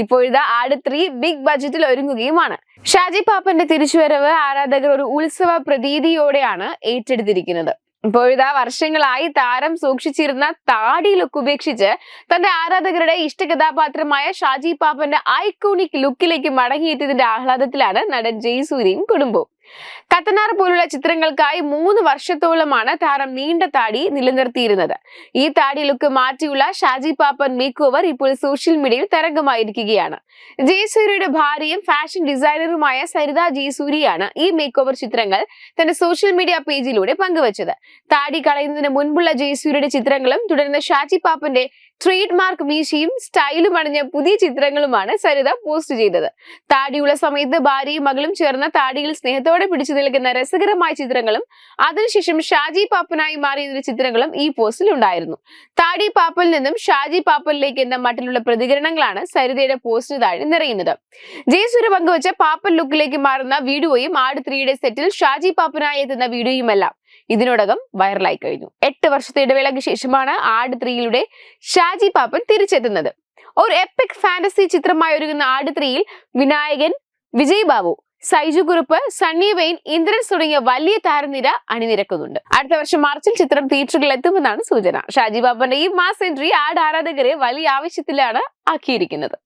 ഇപ്പോഴിതാ ആട് three big ബജറ്റിൽ ഒരുങ്ങുകയുമാണ്. ഷാജി പാപ്പന്റെ തിരിച്ചുവരവ് ആരാധകർ ഒരു ഉത്സവ പ്രതീതിയോടെയാണ് ഏറ്റെടുത്തിരിക്കുന്നത്. ഇപ്പോഴിതാ വർഷങ്ങളായി താരം സൂക്ഷിച്ചിരുന്ന താടി ലുക്ക് ഉപേക്ഷിച്ച് തന്റെ ആരാധകരുടെ ഇഷ്ട കഥാപാത്രമായ ഷാജി പാപ്പന്റെ ഐക്കോണിക് ലുക്കിലേക്ക് മടങ്ങിയെത്തിയതിന്റെ ആഹ്ലാദത്തിലാണ് നടൻ ജയ്സൂര്യയും കുടുംബവും. കത്തനാർ പോലുള്ള ചിത്രങ്ങൾക്കായി മൂന്ന് വർഷത്തോളമാണ് താരം നീണ്ട താടി നിലനിർത്തിയിരുന്നത്. ഈ താടി ലുക്ക് മാറ്റിയുള്ള ഷാജി പാപ്പൻ മേക്ക് ഓവർ ഇപ്പോൾ സോഷ്യൽ മീഡിയയിൽ തരംഗമായിരിക്കുകയാണ്. ജയസൂര്യയുടെ ഭാര്യയും ഫാഷൻ ഡിസൈനറുമായ സരിത ജയസൂരിയാണ് ഈ മേക്ക് ഓവർ ചിത്രങ്ങൾ തന്റെ സോഷ്യൽ മീഡിയ പേജിലൂടെ പങ്കുവച്ചത്. താടി കളയുന്നതിന് മുൻപുള്ള ജയസൂര്യയുടെ ചിത്രങ്ങളും തുടർന്ന് ഷാജി പാപ്പന്റെ ട്രേഡ് മാർക്ക് മീശയും സ്റ്റൈലും അണിഞ്ഞ പുതിയ ചിത്രങ്ങളുമാണ് സരിത പോസ്റ്റ് ചെയ്തത്. താടിയുള്ള സമയത്ത് ഭാര്യയും മകളും ചേർന്ന താടിയിൽ സ്നേഹത്തോടെ പിടിച്ചു നിൽക്കുന്ന രസകരമായ ചിത്രങ്ങളും അതിനുശേഷം ഷാജി പാപ്പനായി മാറിയ ചിത്രങ്ങളും ഈ പോസ്റ്റിൽ ഉണ്ടായിരുന്നു. താടി പാപ്പൽ നിന്നും ഷാജി പാപ്പലിലേക്ക് എന്ന മട്ടിലുള്ള പ്രതികരണങ്ങളാണ് സരിതയുടെ പോസ്റ്റിന് താഴെ നിറയുന്നത്. ജയസൂര്യ പങ്കുവച്ച പാപ്പൽ ലുക്കിലേക്ക് മാറുന്ന വീഡിയോയും ആട് ത്രീയുടെ സെറ്റിൽ ഷാജി പാപ്പനായി എത്തുന്ന വീഡിയോയുമെല്ലാം ഇതിനോടകം വൈറലായി കഴിഞ്ഞു. എട്ട് വർഷത്തെ ഇടവേളയ്ക്ക് ശേഷമാണ് ആട് ത്രീയിലൂടെ ഷാജി പാപ്പൻ തിരിച്ചെത്തുന്നത്. ഒരു എപ്പിക് ഫാന്റസി ചിത്രമായി ഒരുങ്ങുന്ന ആട് ത്രീയിൽ വിനായകൻ വിജയ് ബാബു സൈജു കുറുപ്പ് സണ്ണി വെയിൻ ഇന്ദ്രൻസ് തുടങ്ങിയ വലിയ താരനിര അണിനിരക്കുന്നുണ്ട്. അടുത്ത വർഷം മാർച്ചിൽ ചിത്രം തിയേറ്ററുകളിൽ എത്തുമെന്നാണ് സൂചന. ഷാജി ബാബന്റെ ഈ മാസ് എൻട്രി ആട് ആരാധകരെ വലിയ ആവശ്യത്തിലാണ് ആക്കിയിരിക്കുന്നത്.